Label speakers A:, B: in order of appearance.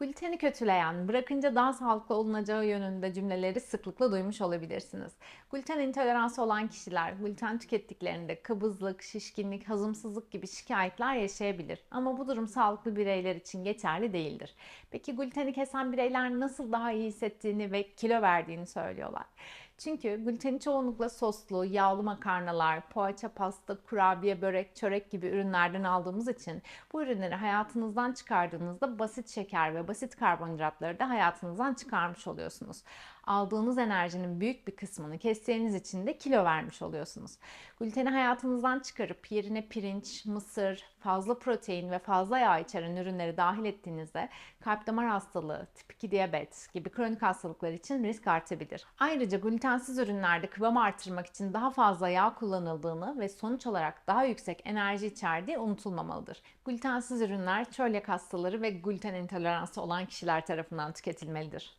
A: Gluteni kötüleyen, bırakınca daha sağlıklı olunacağı yönünde cümleleri sıklıkla duymuş olabilirsiniz. Gluten intoleransı olan kişiler gluten tükettiklerinde kabızlık, şişkinlik, hazımsızlık gibi şikayetler yaşayabilir. Ama bu durum sağlıklı bireyler için geçerli değildir. Peki gluteni kesen bireyler nasıl daha iyi hissettiğini ve kilo verdiğini söylüyorlar. Çünkü gluteni çoğunlukla soslu, yağlı makarnalar, poğaça, pasta, kurabiye, börek, çörek gibi ürünlerden aldığımız için bu ürünleri hayatınızdan çıkardığınızda basit şeker ve basit karbonhidratları da hayatınızdan çıkarmış oluyorsunuz. Aldığınız enerjinin büyük bir kısmını kestiğiniz için de kilo vermiş oluyorsunuz. Gluteni hayatınızdan çıkarıp yerine pirinç, mısır, fazla protein ve fazla yağ içeren ürünleri dahil ettiğinizde kalp damar hastalığı, tip 2 diyabet gibi kronik hastalıklar için risk artabilir. Ayrıca glutensiz ürünlerde kıvam artırmak için daha fazla yağ kullanıldığını ve sonuç olarak daha yüksek enerji içerdiği unutulmamalıdır. Glutensiz ürünler çölyak hastaları ve gluten intoleransı olan kişiler tarafından tüketilmelidir.